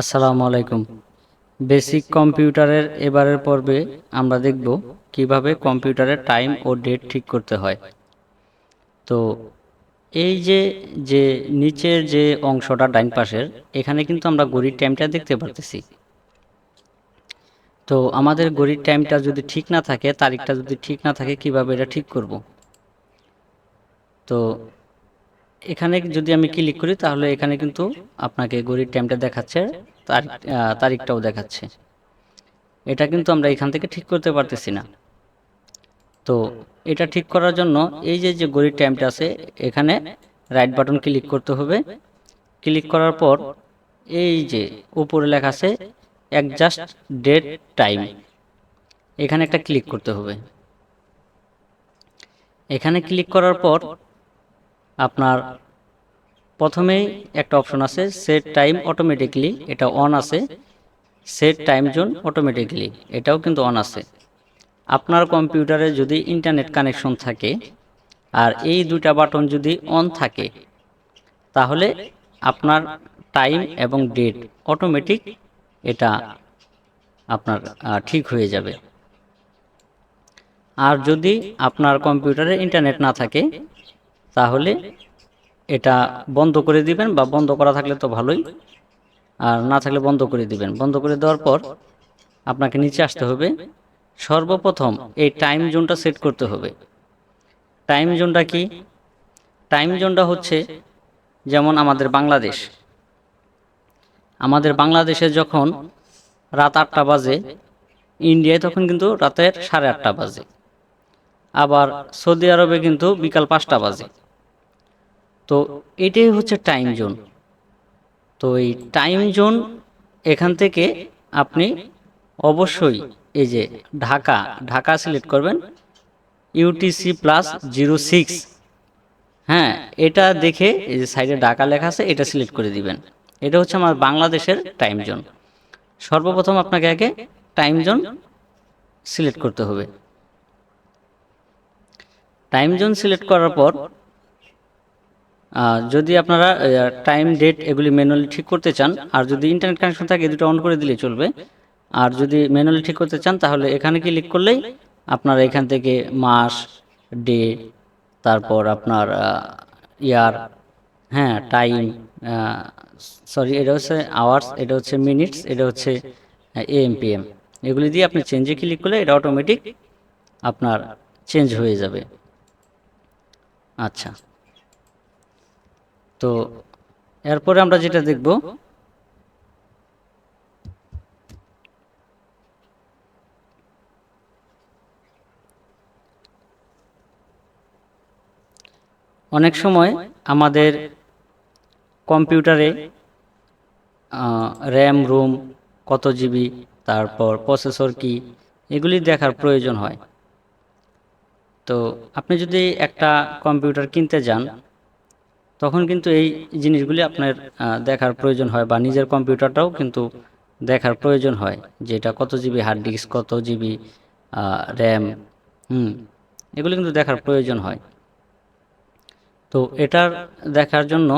আসসালামু আলাইকুম। বেসিক কম্পিউটারের এবারের পর্বে আমরা দেখব কীভাবে কম্পিউটারের টাইম ও ডেট ঠিক করতে হয়। তো এই যে যে নিচের যে অংশটা ডাইন পাশের, এখানে কিন্তু আমরা ঘড়ির টাইমটা দেখতে পারতেছি। তো আমাদের ঘড়ির টাইমটা যদি ঠিক না থাকে, তারিখটা যদি ঠিক না থাকে, কীভাবে এটা ঠিক করব? তো এখানে যদি আমি ক্লিক করি, তাহলে এখানে কিন্তু আপনাকে ঘড়ির টাইমটা দেখাচ্ছে, তারিখ তারিখটাও দেখাচ্ছে। এটা কিন্তু আমরা এখান থেকে ঠিক করতে পারতেছি না। তো এটা ঠিক করার জন্য এই যে যে ঘড়ির টাইমটা আছে, এখানে রাইট বাটন ক্লিক করতে হবে। ক্লিক করার পর এই যে উপরে লেখা আছে অ্যাডজাস্ট ডেট টাইম এখানে একটা ক্লিক করতে হবে। এখানে ক্লিক করার পর আপনার প্রথমেই একটা অপশন আছে সেট টাইম অটোমেটিকলি এটা অন আছে। সেট টাইম জোন অটোমেটিকলি এটাও কিন্তু অন আছে। আপনার কম্পিউটারে যদি ইন্টারনেট কানেকশন থাকে আর এই দুইটা বাটন যদি অন থাকে, তাহলে আপনার টাইম এবং ডেট অটোমেটিক এটা আপনার ঠিক হয়ে যাবে। আর যদি আপনার কম্পিউটারে ইন্টারনেট না থাকে তাহলে এটা বন্ধ করে দিবেন বা বন্ধ করা থাকলে তো ভালোই, আর না থাকলে বন্ধ করে দিবেন। বন্ধ করে দেওয়ার পর আপনাকে নিচে আসতে হবে। সর্বপ্রথম এই টাইম জোনটা সেট করতে হবে। টাইম জোনটা কি? টাইম জোনটা হচ্ছে যেমন আমাদের বাংলাদেশ। আমাদের বাংলাদেশে যখন রাত আটটা বাজে, ইন্ডিয়ায় তখন কিন্তু রাতের সাড়ে আটটা বাজে। আবার সৌদি আরবে কিন্তু বিকাল পাঁচটা বাজে। তো এটাই হচ্ছে টাইম জোন তো এই টাইম জোন এখান থেকে আপনি অবশ্যই এই যে ঢাকা ঢাকা সিলেক্ট করবেন। ইউটিসি প্লাস জিরো সিক্স হ্যাঁ এটা দেখে এই যে সাইডে ঢাকা লেখা আছে, এটা সিলেক্ট করে দিবেন। এটা হচ্ছে আমার বাংলাদেশের টাইম জোন সর্বপ্রথম আপনাকে আগে টাইম জোন সিলেক্ট করতে হবে। টাইম জোন সিলেক্ট করার পর যদি আপনারা টাইম ডেট এগুলি ম্যানুয়ালি ঠিক করতে চান, আর যদি ইন্টারনেট কানেকশন থাকে দুটো অন করে দিলে চলবে। আর যদি ম্যানুয়ালি ঠিক করতে চান, তাহলে এখানে ক্লিক করলেই আপনারা এখান থেকে মাস ডে তারপর আপনার ইয়ার হ্যাঁ টাইম সরি এটা হচ্ছে আওয়ার্স এটা হচ্ছে মিনিটস এটা হচ্ছে এএম পিএম এগুলি দিয়ে আপনি চেঞ্জে ক্লিক করলে এটা অটোমেটিক আপনার চেঞ্জ হয়ে যাবে। আচ্ছা। তো এরপরে আমরা যেটা দেখব, অনেক সময় আমাদের কম্পিউটারে র্যাম, রুম কত জিবি, তারপর প্রসেসর কি, এগুলি দেখার প্রয়োজন হয়। তো আপনি যদি একটা কম্পিউটার কিনতে যান তখন কিন্তু এই জিনিসগুলি আপনার দেখার প্রয়োজন হয় বা নিজের কম্পিউটারটাও কিন্তু দেখার প্রয়োজন হয় যে এটা কত জিবি হার্ড ডিস্ক, কত জিবি র্যাম, হুম, এগুলি কিন্তু দেখার প্রয়োজন হয়। তো এটার দেখার জন্য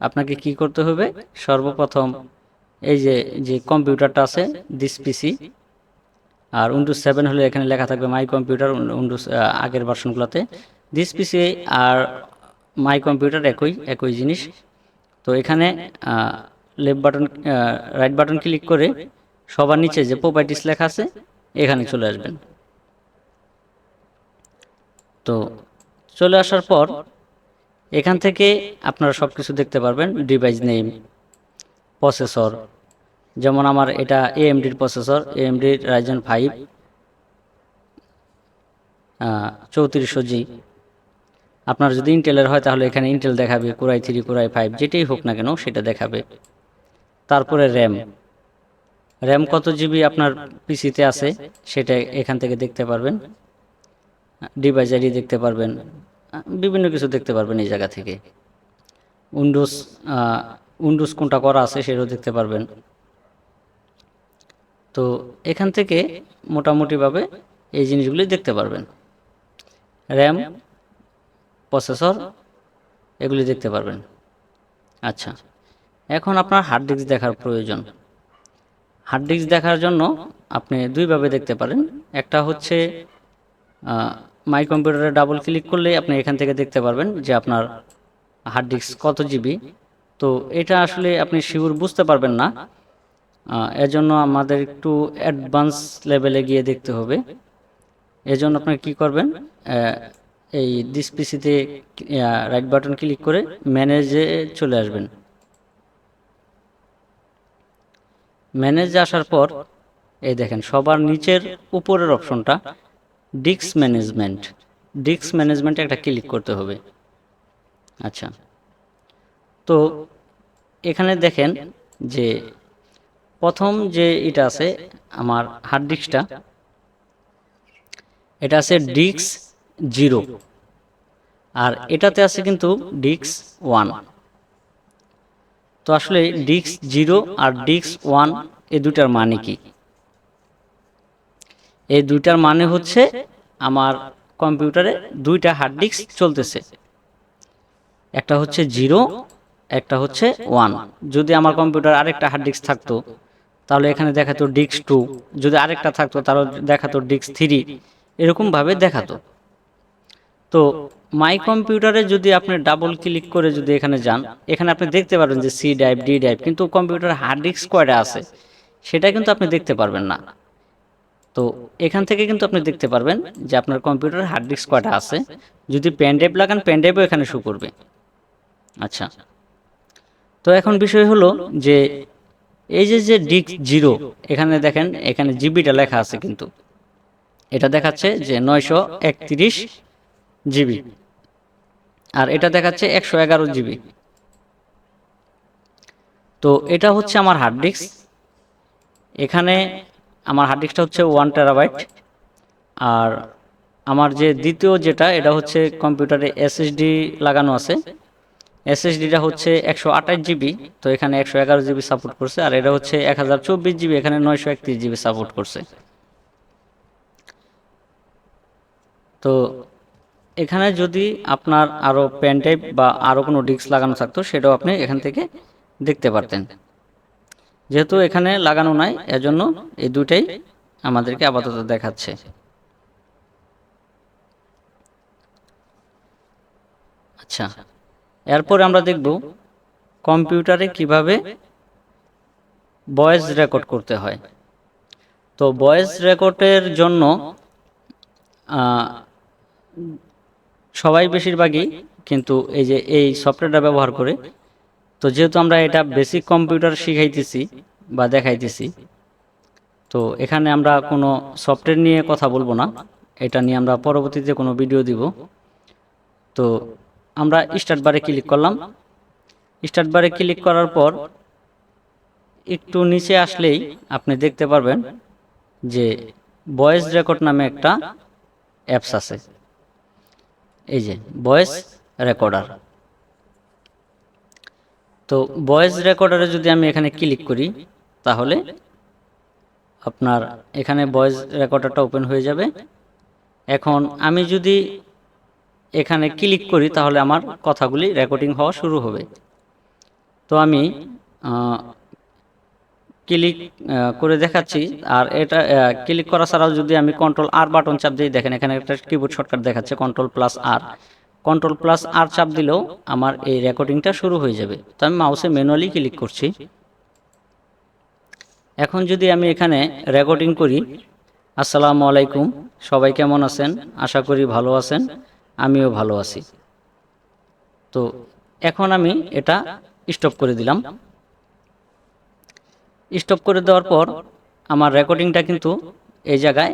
আপনাকে কি করতে হবে? সর্বপ্রথম এই যে যে কম্পিউটারটা আছে দিস পিসি আর উইন্ডোজ সেভেন হলে এখানে লেখা থাকবে মাই কম্পিউটার উইন্ডোজ আগের ভার্সনগুলোতে this PC R my computer একই একই জিনিস। তো এখানে left button right button click করে সবার নিচে যে প্রপার্টিস লেখা আছে, এখানে চলে আসবেন। তো চলে আসার পর এখান থেকে আপনারা সব কিছু দেখতে পারবেন ডিভাইস নেম প্রসেসর যেমন আমার এটা এএমডির প্রসেসর এএমডির রাইজেন ফাইভ চৌত্রিশশো জি। আপনার যদি ইন্টেলের হয় তাহলে এখানে ইন্টেল দেখাবে কোরাই থ্রি কোরাই ফাইভ যেটাই হোক না কেন সেটা দেখাবে। তারপরে র্যাম র্যাম কত জিবি আপনার পিসিতে আছে সেটা এখান থেকে দেখতে পারবেন। ডিভাইস আইডি দেখতে পারবেন। বিভিন্ন কিছু দেখতে পারবেন এই জায়গা থেকে। উইন্ডোজ উইন্ডোজ কোনটা করা আছে সেটাও দেখতে পারবেন। তো এখান থেকে মোটামুটিভাবে এই জিনিসগুলি দেখতে পারবেন। র্যাম প্রসেসর, এগুলি দেখতে পারবেন। আচ্ছা এখন আপনার হার্ড ডিস্ক দেখার প্রয়োজন। হার্ড ডিস্ক দেখার জন্য আপনি দুইভাবে দেখতে পারেন। একটা হচ্ছে মাই কম্পিউটারে ডাবল ক্লিক করলে আপনি এখান থেকে দেখতে পারবেন যে আপনার হার্ড ডিস্ক কত জিবি তো এটা আসলে আপনি শিওর বুঝতে পারবেন না। এজন্য আমাদের একটু অ্যাডভান্স লেভেলে গিয়ে দেখতে হবে। এজন্য আপনি কি করবেন? এই দিস পিসিতে রাইট বাটন ক্লিক করে ম্যানেজে চলে আসবেন। ম্যানেজে আসার পর, এই দেখেন, সবার নিচের উপরের অপশনটা ডিস্ক ম্যানেজমেন্ট ডিস্ক ম্যানেজমেন্টে একটা ক্লিক করতে হবে। আচ্ছা। তো এখানে দেখেন যে প্রথম যে এটা আছে আমার হার্ড ডিস্কটা এটা আছে ডিক্স জিরো। আর এটাতে আছে কিন্তু ডিক্স ওয়ান। তো আসলে ডিক্স জিরো আর ডিক্স ওয়ান এই দুটার মানে কি? এই দুইটার মানে হচ্ছে আমার কম্পিউটারে দুইটা হার্ড ডিস্ক চলতেছে। একটা হচ্ছে জিরো, একটা হচ্ছে ওয়ান। যদি আমার কম্পিউটার আরেকটা হার্ড ডিস্ক থাকতো, তাহলে এখানে দেখাতো ডিস্ক টু। যদি আরেকটা থাকতো, তাহলে দেখাতো ডিস্ক থ্রি। এরকমভাবে দেখাতো। তো মাই কম্পিউটারে যদি আপনি ডাবল ক্লিক করে যদি এখানে যান, এখানে আপনি দেখতে পারবেন যে সি ড্রাইভ ডি ড্রাইভ কিন্তু কম্পিউটার হার্ড ডিস্ক কয়টা আছে, সেটা কিন্তু আপনি দেখতে পারবেন না। তো এখান থেকে কিন্তু আপনি দেখতে পারবেন যে আপনার কম্পিউটার হার্ড ডিস্ক কয়টা আছে, যদি পেন ড্রাইভ লাগান পেন ড্রাইভও এখানে শো করবে। আচ্ছা। তো এখন বিষয় হলো যে এই যে যে ডিস্ক জিরো এখানে দেখেন, এখানে জিবিটা লেখা আছে কিন্তু। এটা দেখাচ্ছে যে নয়শো একত্রিশ জিবি। আর এটা দেখাচ্ছে একশো এগারো জিবি। তো এটা হচ্ছে আমার হার্ড ডিস্ক এখানে আমার হার্ড ডিস্কটা হচ্ছে ওয়ান টেরাবাইট আর আমার যে দ্বিতীয় যেটা, এটা হচ্ছে কম্পিউটারে এসএসডি লাগানো আছে। এসএসডিটা হচ্ছে একশো আঠাশ জিবি, তো এখানে একশো এগারো জিবি সাপোর্ট করছে। আর এটা হচ্ছে এক হাজার চব্বিশ জিবি, এখানে নয়শো একত্রিশ জিবি সাপোর্ট করছে। তো এখানে যদি আপনার আরও পেন টাইপ বা আরও কোনো ডিস্ক লাগানো থাকতো, সেটাও আপনি এখান থেকে দেখতে পারতেন। যেহেতু এখানে লাগানো নাই, এজন্য এই দুটাই আমাদেরকে আপাতত দেখাচ্ছে। আচ্ছা এরপরে আমরা দেখব কম্পিউটারে কীভাবে ভয়েস রেকর্ড করতে হয়। তো ভয়েস রেকর্ডের জন্য সবাই বেশিরভাগই কিন্তু এই যে এই সফটওয়্যারটা ব্যবহার করে। তো যেহেতু আমরা এটা বেসিক কম্পিউটার শিখাইতেছি বা দেখাইতেছি, তো এখানে আমরা কোনো সফটওয়্যার নিয়ে কথা বলব না। এটা নিয়ে আমরা পরবর্তীতে কোনো ভিডিও দিব। তো আমরা স্টার্ট বারে ক্লিক করলাম। স্টার্ট বারে ক্লিক করার পর একটু নিচে আসলেই আপনি দেখতে পারবেন যে ভয়েস রেকর্ড নামে একটা অ্যাপস আছে। এই যে ভয়েস রেকর্ডার তো ভয়েস রেকর্ডারে যদি আমি এখানে ক্লিক করি, তাহলে আপনার এখানে ভয়েস রেকর্ডারটা ওপেন হয়ে যাবে। এখন আমি যদি এখানে ক্লিক করি, তাহলে আমার কথাগুলি রেকর্ডিং হওয়া শুরু হবে। তো আমি ক্লিক করে দেখাচ্ছি। আর এটা ক্লিক করা ছাড়াও যদি আমি কন্ট্রোল আর বাটন চাপ দিই, দেখেন এখানে একটা কিবোর্ড শর্টকাট দেখাচ্ছে control plus R control plus R চাপ দিলেও আমার এই রেকর্ডিংটা শুরু হয়ে যাবে। তো আমি মাউসে ম্যানুয়ালি ক্লিক করছি। এখন যদি আমি এখানে রেকর্ডিং করি, আসসালামু আলাইকুম, সবাই কেমন আছেন? আশা করি ভালো আছেন, আমিও ভালো আছি। তো এখন আমি এটা স্টপ করে দিলাম। স্টপ করে দেওয়ার পর আমার রেকর্ডিংটা কিন্তু এই জায়গায়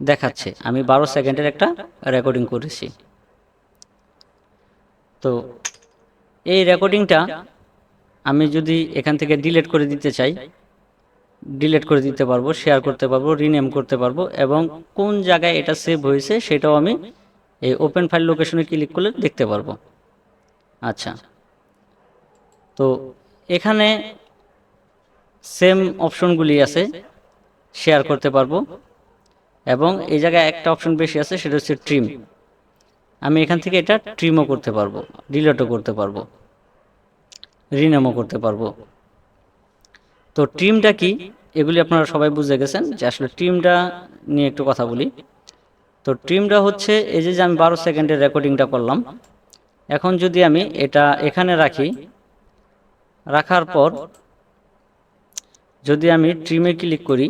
দেখাচ্ছে। আমি বারো সেকেন্ডের একটা রেকর্ডিং করেছি। তো এই রেকর্ডিংটা আমি যদি এখান থেকে ডিলেট করে দিতে চাই ডিলিট করে দিতে পারব শেয়ার করতে পারব রিনেম করতে পারব এবং কোন জায়গায় এটা সেভ হয়েছে সেটাও আমি এই ওপেন ফাইল লোকেশনে ক্লিক করলে দেখতে পারব। আচ্ছা। তো এখানে সেম অপশনগুলি আছে শেয়ার করতে পারব। এবং এই জায়গায় একটা অপশন বেশি আছে, সেটা হচ্ছে ট্রিম আমি এখান থেকে এটা ট্রিমও করতে পারব ডিলেটও করতে পারব রিনেমও করতে পারব। তো ট্রিমটা কি? এগুলি আপনারা সবাই বুঝে গেছেন, যে আসলে ট্রিমটা নিয়ে একটু কথা বলি। তো ট্রিমটা হচ্ছে, এই যে যে আমি বারো সেকেন্ডের রেকর্ডিংটা করলাম, এখন যদি আমি এটা এখানে রাখি, রাখার পর যদি আমি ট্রিমে ক্লিক করি,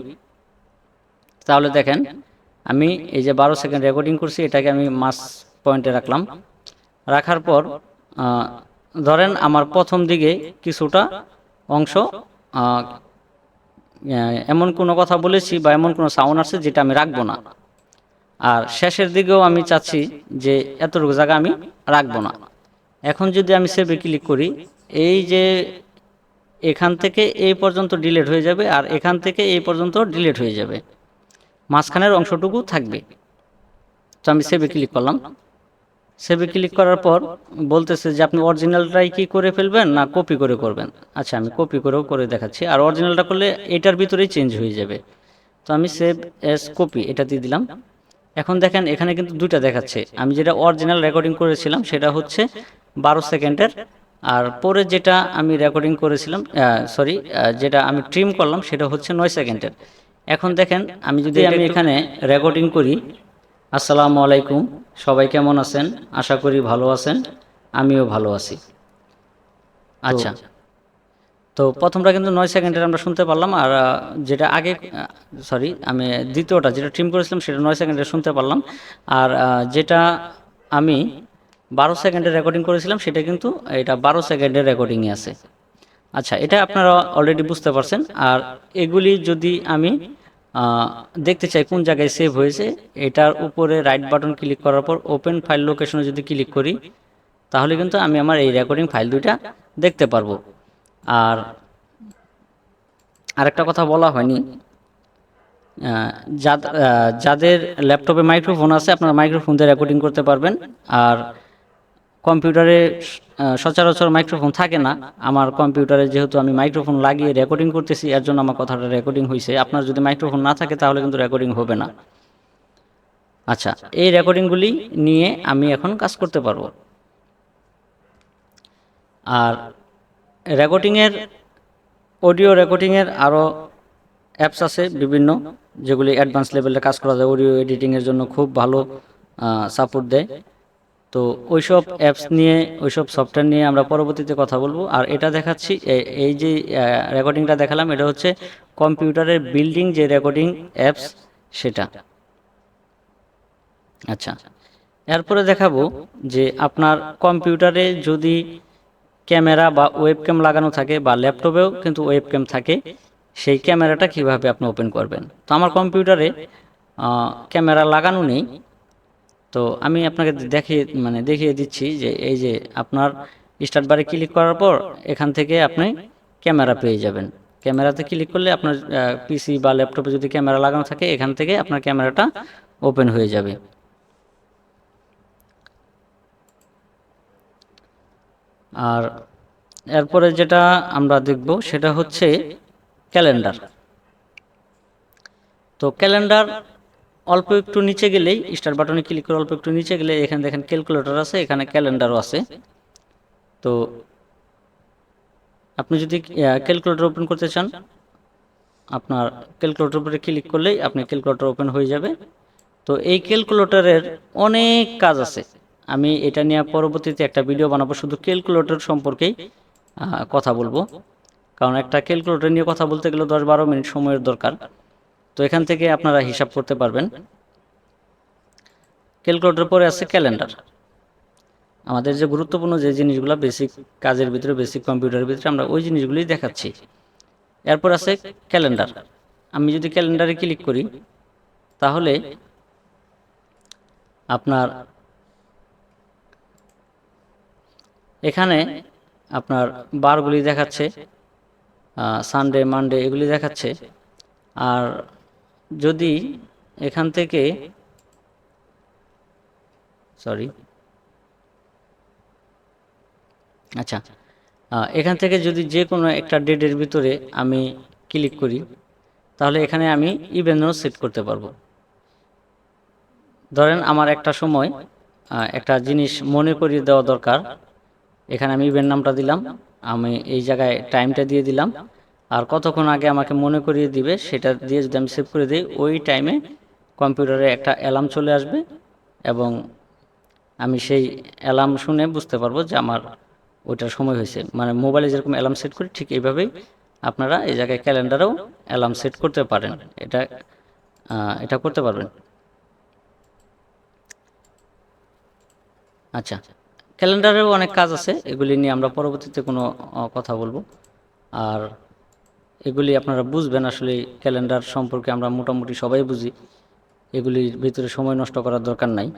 তাহলে দেখেন আমি এই যে বারো সেকেন্ড রেকর্ডিং করছি, এটাকে আমি মাস পয়েন্টে রাখলাম। রাখার পর ধরেন আমার প্রথম দিকে কিছুটা অংশ এমন কোনো কথা বলেছি বা এমন কোনো সাউন্ড আছে যেটা আমি রাখব না। আর শেষের দিকেও আমি চাচ্ছি যে এতটুকু জায়গা আমি রাখব না। এখন যদি আমি সেভে ক্লিক করি, এই যে এখান থেকে এই পর্যন্ত ডিলেট হয়ে যাবে আর এখান থেকে এই পর্যন্ত ডিলেট হয়ে যাবে। মাঝখানের অংশটুকু থাকবে। তো আমি সেভে ক্লিক করলাম। সেভে ক্লিক করার পর বলতেছে যে আপনি অরিজিনালটাই কি করে ফেলবেন না কপি করে করবেন? আচ্ছা আমি কপি করেও করে দেখাচ্ছি। আর অরিজিনালটা করলে এটার ভিতরেই চেঞ্জ হয়ে যাবে। তো আমি সেভ এস কপি এটা দিয়ে দিলাম। এখন দেখেন এখানে কিন্তু দুইটা দেখাচ্ছে। আমি যেটা অরিজিনাল রেকর্ডিং করেছিলাম সেটা হচ্ছে বারো সেকেন্ডের আর পরে যেটা আমি রেকর্ডিং করেছিলাম সরি যেটা আমি ট্রিম করলাম সেটা হচ্ছে নয় সেকেন্ডের। এখন দেখেন আমি যদি আমি এখানে রেকর্ডিং করি আসসালামু আলাইকুম সবাই কেমন আছেন? আশা করি ভালো আছেন আমিও ভালো আছি। আচ্ছা তো প্রথমটা কিন্তু নয় সেকেন্ডের আমরা শুনতে পারলাম আর যেটা আগে সরি আমি দ্বিতীয়টা যেটা ট্রিম করেছিলাম সেটা নয় সেকেন্ডে শুনতে পারলাম। আর যেটা আমি বারো সেকেন্ডে রেকর্ডিং করেছিলাম, সেটা কিন্তু এটা বারো সেকেন্ডের রেকর্ডিংয়ে আছে। আচ্ছা এটা আপনারা অলরেডি বুঝতে পারছেন। আর এগুলি যদি আমি দেখতে চাই কোন জায়গায় সেভ হয়েছে, এটার উপরে রাইট বাটন ক্লিক করার পর ওপেন ফাইল লোকেশনে যদি ক্লিক করি, তাহলে কিন্তু আমি আমার এই রেকর্ডিং ফাইল দুইটা দেখতে পারব। আর আরেকটা কথা বলা হয়নি। যাদের ল্যাপটপে মাইক্রোফোন আছে, আপনারা মাইক্রোফোন দিয়ে রেকর্ডিং করতে পারবেন। আর কম্পিউটারে সচরাচর মাইক্রোফোন থাকে না। আমার কম্পিউটারে যেহেতু আমি মাইক্রোফোন লাগিয়ে রেকর্ডিং করতেছি, এর জন্য আমার কথাটা রেকর্ডিং হয়েছে আপনার যদি মাইক্রোফোন না থাকে, তাহলে কিন্তু রেকর্ডিং হবে না। আচ্ছা এই রেকর্ডিংগুলি নিয়ে আমি এখন কাজ করতে পারব। আর রেকর্ডিংয়ের অডিও রেকর্ডিংয়ের আরও অ্যাপস আছে বিভিন্ন, যেগুলি অ্যাডভান্স লেভেলে কাজ করা যায়। অডিও এডিটিংয়ের জন্য খুব ভালো সাপোর্ট দেয়। তো ওইসব অ্যাপস নিয়ে, ওইসব সফটওয়্যার নিয়ে আমরা পরবর্তীতে কথা বলব। আর এটা দেখাচ্ছি এই যে রেকর্ডিংটা দেখালাম, এটা হচ্ছে কম্পিউটারের বিল্ডিং যে রেকর্ডিং অ্যাপস সেটা। আচ্ছা এরপরে দেখাবো যে আপনার কম্পিউটারে যদি ক্যামেরা বা ওয়েব ওয়েবক্যাম লাগানো থাকে বা ল্যাপটপেও কিন্তু ওয়েব ওয়েবক্যাম থাকে, সেই ক্যামেরাটা কীভাবে আপনি ওপেন করবেন? তো আমার কম্পিউটারে ক্যামেরা লাগানো নেই তো আমি আপনাকে দেখিয়ে মানে দেখিয়ে দিচ্ছি যে এই যে আপনার স্টার্ট বারে ক্লিক করার পর এখান থেকে আপনি ক্যামেরা পেয়ে যাবেন। ক্যামেরাতে ক্লিক করলে আপনার পিসি বা ল্যাপটপে যদি ক্যামেরা লাগানো থাকে, এখান থেকে আপনার ক্যামেরাটা ওপেন হয়ে যাবে। আর এরপরে যেটা আমরা দেখব সেটা হচ্ছে ক্যালেন্ডার তো ক্যালেন্ডার অল্প একটু নিচে গেলেই স্টার বাটনে ক্লিক করে অল্প একটু নিচে গেলে এখানে দেখেন ক্যালকুলেটর আছে, এখানে ক্যালেন্ডারও আছে। তো আপনি যদি ক্যালকুলেটর ওপেন করতে চান, আপনার ক্যালকুলেটর উপরে ক্লিক করলেই আপনি ক্যালকুলেটর ওপেন হয়ে যাবে। তো এই ক্যালকুলেটরের অনেক কাজ আছে। আমি এটা নিয়ে পরবর্তীতে একটা ভিডিও বানাবো, শুধু ক্যালকুলেটর সম্পর্কেই কথা বলব। কারণ একটা ক্যালকুলেটর নিয়ে কথা বলতে গেলে দশ বারো মিনিট সময়ের দরকার। তো এখান থেকে আপনারা হিসাব করতে পারবেন। ক্যালকুলেটর পরে আছে ক্যালেন্ডার। আমাদের যে গুরুত্বপূর্ণ যে জিনিসগুলো বেসিক কাজের ভিতরে, বেসিক কম্পিউটারের ভিতরে আমরা ওই জিনিসগুলোই দেখাচ্ছি। এরপর আছে ক্যালেন্ডার। আমি যদি ক্যালেন্ডারে ক্লিক করি, তাহলে আপনার এখানে আপনার বারগুলি দেখাচ্ছে সানডে মানডে এগুলি দেখাচ্ছে, আর যদি এখান থেকে সরি আচ্ছা এখান থেকে যদি যে কোনো একটা ডেটের ভিতরে আমি ক্লিক করি, তাহলে এখানে আমি ইভেন্টও সেট করতে পারব। ধরেন আমার একটা সময় একটা জিনিস মনে করিয়ে দেওয়া দরকার। এখানে আমি ইভেন্ট নামটা দিলাম, আমি এই জায়গায় টাইমটা দিয়ে দিলাম। আর কতক্ষণ আগে আমাকে মনে করিয়ে দিবে, সেটা দিয়ে যদি আমি সেভ করে দিই, ওই টাইমে কম্পিউটারে একটা অ্যালার্ম চলে আসবে এবং আমি সেই অ্যালার্ম শুনে বুঝতে পারব যে আমার ওইটার সময় হয়েছে। মানে মোবাইলে যেরকম অ্যালার্ম সেট করি, ঠিক এইভাবেই আপনারা এই জায়গায় ক্যালেন্ডারেও অ্যালার্ম সেট করতে পারেন। এটা এটা করতে পারবেন। আচ্ছা ক্যালেন্ডারেও অনেক কাজ আছে, এগুলি নিয়ে আমরা পরবর্তীতে কোনো কথা বলব। আর এগুলি আপনারা বুঝবেন আসলে ক্যালেন্ডার সম্পর্কে আমরা মোটামুটি সবাই বুঝি। এগুলির ভিতরে সময় নষ্ট করার দরকার নাই।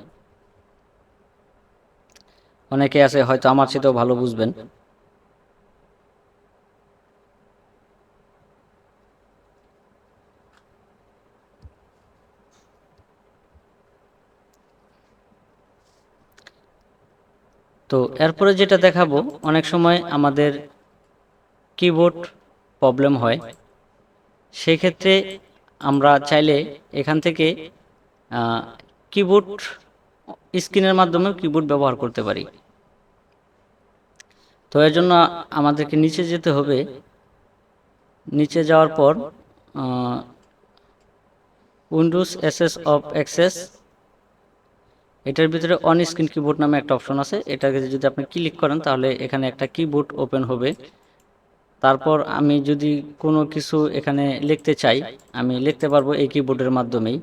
অনেকে আছে হয়তো আমার চেয়েও ভালো বুঝবেন। তো এরপরে যেটা দেখাবো, অনেক সময় আমাদের কিবোর্ড প্রবলেম হয়, সেক্ষেত্রে আমরা চাইলে এখান থেকে কিবোর্ড স্ক্রিনের মাধ্যমে কিবোর্ড ব্যবহার করতে পারি। তো এর জন্য আমাদেরকে নিচে যেতে হবে। নিচে যাওয়ার পর উইন্ডোজ এসএস অফ অ্যাক্সেস এটার ভিতরে অন স্ক্রিন কিবোর্ড নামে একটা অপশন আছে। এটাকে যদি আপনি ক্লিক করেন, তাহলে এখানে একটা কিবোর্ড ওপেন হবে। তারপর আমি যদি কোনো কিছু এখানে লিখতে চাই, আমি লিখতে পারব এই কিবোর্ডের মাধ্যমেই।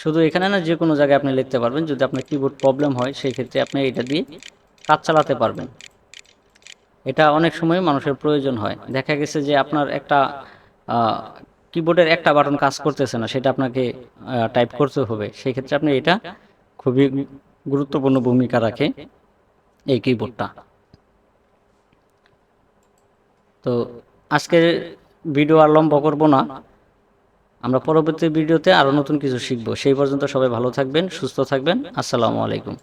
শুধু এখানে না, যে কোনো জায়গায় আপনি লিখতে পারবেন। যদি আপনার কিবোর্ড প্রবলেম হয়, সেই ক্ষেত্রে আপনি এটা দিয়ে কাজ চালাতে পারবেন। এটা অনেক সময় মানুষের প্রয়োজন হয়। দেখা গেছে যে আপনার একটা কিবোর্ডের একটা বাটন কাজ করতেছে না, সেটা আপনাকে টাইপ করতে হবে। সেই ক্ষেত্রে আপনি এটা খুবই গুরুত্বপূর্ণ ভূমিকা রাখে এই কিবোর্ডটা তো আজকের ভিডিও আর লম্বা করব না। আমরা পরবর্তী ভিডিওতে আরও নতুন কিছু শিখব। সেই পর্যন্ত সবাই ভালো থাকবেন, সুস্থ থাকবেন। আসসালামু আলাইকুম।